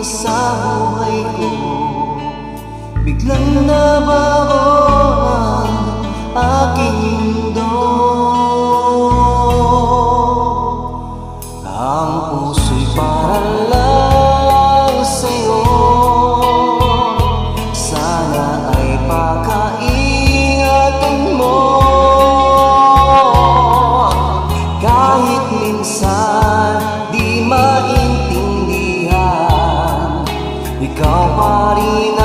sa buhay ko. Biglang nabago গাপারি